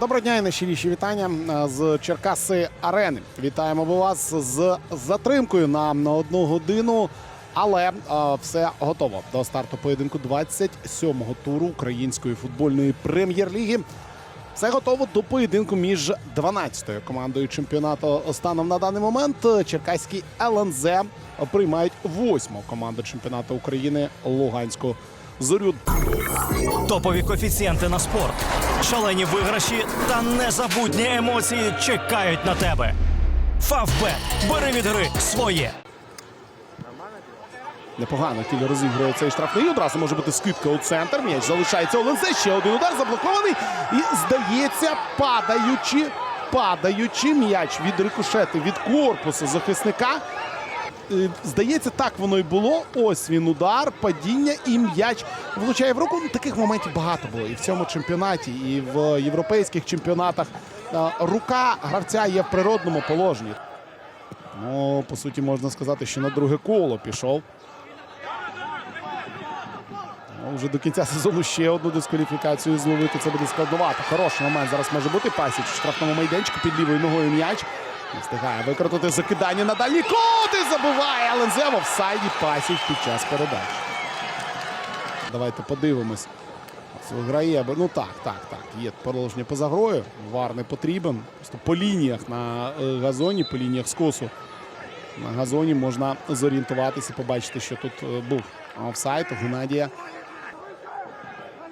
Доброго дня і найщиріші вітання е, з Черкаси Арени. Вітаємо вас з затримкою на, на одну годину. Але е, все готово до старту поєдинку 27-го туру української футбольної прем'єр-ліги. Все готово до поєдинку між 12-ю командою чемпіонату станом на даний момент. Черкаський ЛНЗ приймають восьму команду чемпіонату України Луганську зорю. Топові коефіцієнти на спорт, шалені виграші та незабутні емоції чекають на тебе. Фавбет. Бери від гри своє. Непогано тілі розігрує цей штрафний. Одразу може бути скидка у центр. М'яч залишається у Лензе. Ще один удар заблокований. І здається, падаючи, падаючи м'яч від рикошети від корпусу захисника. Е, Здається, так воно і було. Ось він удар, падіння і м'яч влучає в руку. Ну, Таких моментів багато було і в цьому чемпіонаті, і в європейських чемпіонатах. Е, Рука гравця є в природному положенні. Ну, по суті, можна сказати, що на друге коло пішов. Ну, Вже до кінця сезону ще одну дискваліфікацію зловити. Це буде складновато. Хороший момент зараз може бути пасіч в штрафному майданчику під лівою ногою м'яч. Не встигає викрутити закидання на дальній кут і забиває Лензе в офсайді пасіч під час передач. Давайте подивимось. Бо- ну так, так, так. Є положення поза грою. Вар не потрібен. Просто по лініях на е, газоні, по лініях скосу на газоні можна зорієнтуватися, побачити, що тут е, був офсайд Геннадія.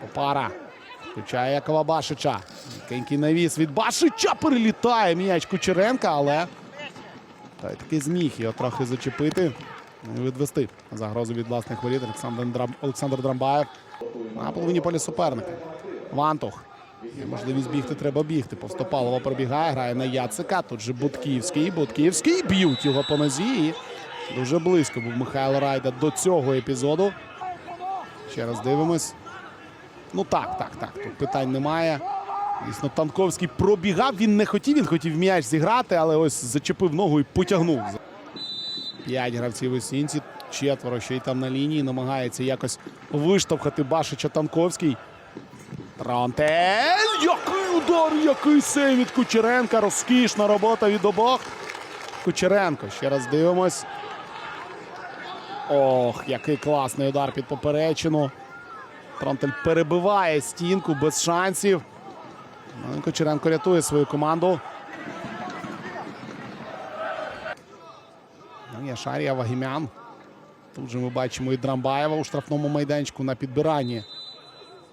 Попара. Включає Якова Башича. Кенький навіс від Башича перелітає м'яч Кучеренка, але та й таки зміг його трохи зачепити і відвести загрозу від власних воріт. Олександр, Драм... Олександр Драмбаєв на половині поля суперника. Вантух. Є можливість бігти, треба бігти. Повстопалова пробігає, грає на Яцика. Тут же Будківський. Будківський б'ють його по нозі. І дуже близько був Михайло Райда до цього епізоду. Ще раз дивимось. Ну так, так, так. Тут питань немає. Дійсно, Танковський пробігав. Він не хотів, він хотів м'яч зіграти, але ось зачепив ногу і потягнув. П'ять гравців у сінці, четверо ще й там на лінії. Намагається якось виштовхати Башича Танковський. Тронтель! Який удар, який сейв від Кучеренка. Розкішна робота від обох. Кучеренко. Ще раз дивимось. Ох, який класний удар під поперечину. Тронтель перебиває стінку без шансів. Ну, і Кучеренко рятує свою команду. Ну, Яшарія Вагімян. Тут же ми бачимо і Драмбаєва у штрафному майданчику на підбиранні.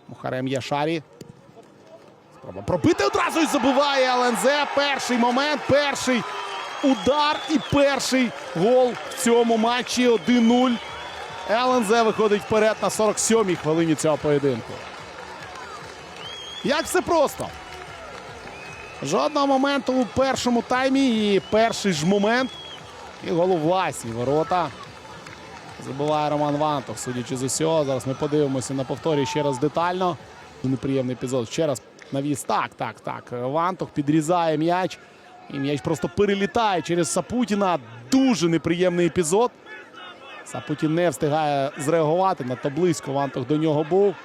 Мухарем Яшарі. Спроба пробити одразу і забиває ЛНЗ. Перший момент, перший удар і перший гол в цьому матчі 1-0. ЛНЗ виходить вперед на 47-й хвилині цього поєдинку. Як все просто. Жодного моменту у першому таймі і перший ж момент. І гол власні ворота. Забиває Роман Вантов, судячи з усього. Зараз ми подивимося на повторі ще раз детально. Неприємний епізод. Ще раз навіс. Так, так, так. Вантов підрізає м'яч. І м'яч просто перелітає через Сапутіна. Дуже неприємний епізод. Сапутін не встигає зреагувати. Надто близько Вантох до нього був.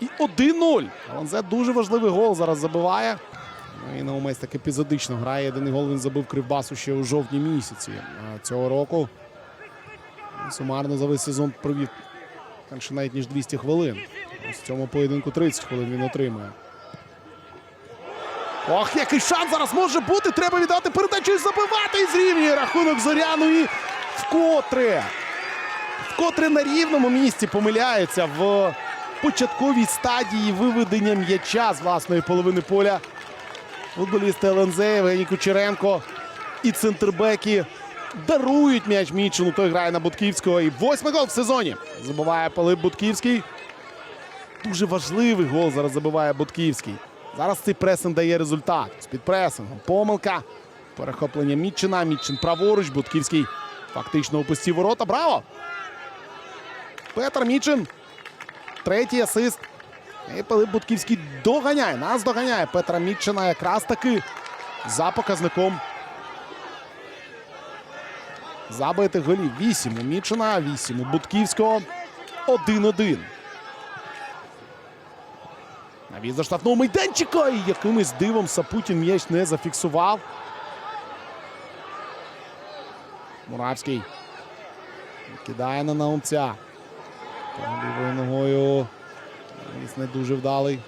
І 1-0. Аланзе дуже важливий гол зараз забиває. Ну і Наумець так епізодично грає. Єдиний гол він забив Кривбасу ще у жовтні місяці цього року. Сумарно за весь сезон провів менше навіть ніж 200 хвилин. Ось в цьому поєдинку 30 хвилин він отримує. Ох, який шанс зараз може бути. Треба віддати передачу і забивати і зрівнює рахунок Зоряну. І вкотре. Вкотре на рівному місці помиляється в початковій стадії виведення м'яча з власної половини поля. Футболісти ЛНЗ Євгеній Кучеренко і центрбеки дарують м'яч Мічину. Той грає на Будківського. І восьмий гол в сезоні. Забиває Пилип Будківський. Дуже важливий гол зараз забиває Будківський. Зараз цей пресинг дає результат. З під пресингом. Помилка. Перехоплення Мітчина. Мітчин праворуч. Будківський фактично опустив ворота. Браво! Петр Мітчин. Третій асист. І Пилип Будківський доганяє. Нас доганяє Петра Мітчина якраз таки за показником забитих голів. 8 у Мічина, 8 у Будківського. 1-1. Навіз до штрафного майданчика. І якимось дивом Сапутін м'яч не зафіксував. Муравський. Кидає на наумця. Лівою ногою. Навіс не дуже вдалий.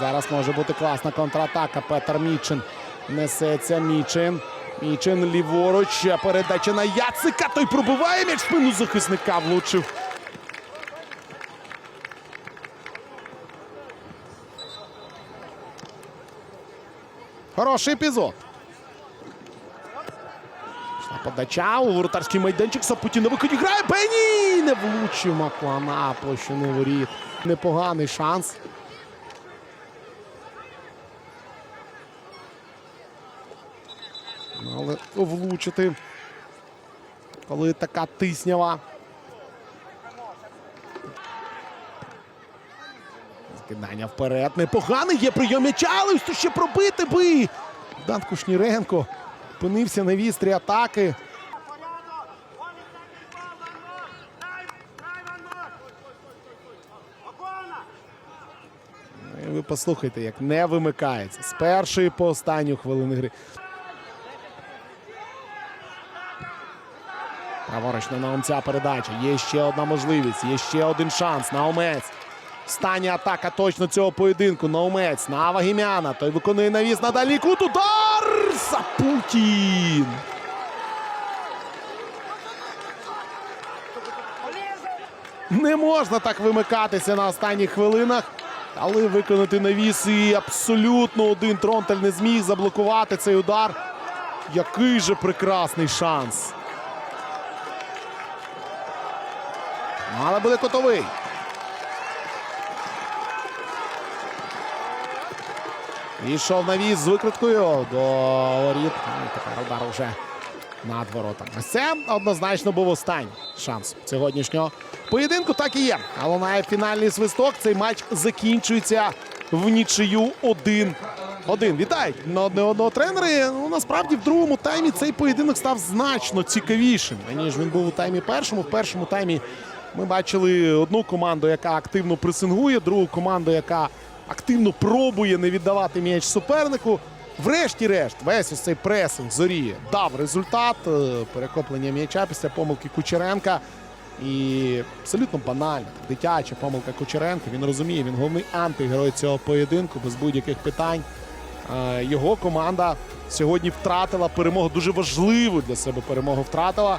Зараз може бути класна контратака. Петр Мічин. Несеться Мічин. Мічин ліворуч. Передача на Яцика. Той пробиває м'яч спину захисника. Влучив. Хороший епізод. Подача у воротарський майданчик. Сапутін на виході грає. Бені! Не влучив Маклана площину воріт. Непоганий шанс. Але влучити, коли така тиснява. Скидання вперед. Непоганий є прийом м'яча, але ще пробити би. Богдан Кушніренко опинився на вістрі атаки. Ну, Ви послухайте, як не вимикається з першої по останню хвилину гри. Праворуч на Наумця передача. Є ще одна можливість, є ще один шанс. Наумець. Остання атака точно цього поєдинку. Наумець на Вагімяна. Той виконує навіс на дальній кут. Удар! Сапутін! Не можна так вимикатися на останніх хвилинах. Але виконати навіс і абсолютно один Тронтель не зміг заблокувати цей удар. Який же прекрасний шанс. Але буде котовий. Війшов навіс з викриткою до воріт. Ну, тепер удар вже над воротами. Це однозначно був останній шанс сьогоднішнього поєдинку. Так і є. Але лунає фінальний свисток. Цей матч закінчується в нічию 1 один. Вітають на одне одного тренера. Ну, насправді в другому таймі цей поєдинок став значно цікавішим, ніж він був у таймі першому. В першому таймі ми бачили одну команду, яка активно пресингує, другу команду, яка активно пробує не віддавати м'яч супернику. Врешті-решт, весь ось цей пресинг зорі дав результат. Е, Перехоплення м'яча після помилки Кучеренка. І абсолютно банально, дитяча помилка Кучеренка. Він розуміє, він головний антигерой цього поєдинку без будь-яких питань. Е, Його команда сьогодні втратила перемогу. Дуже важливу для себе перемогу втратила.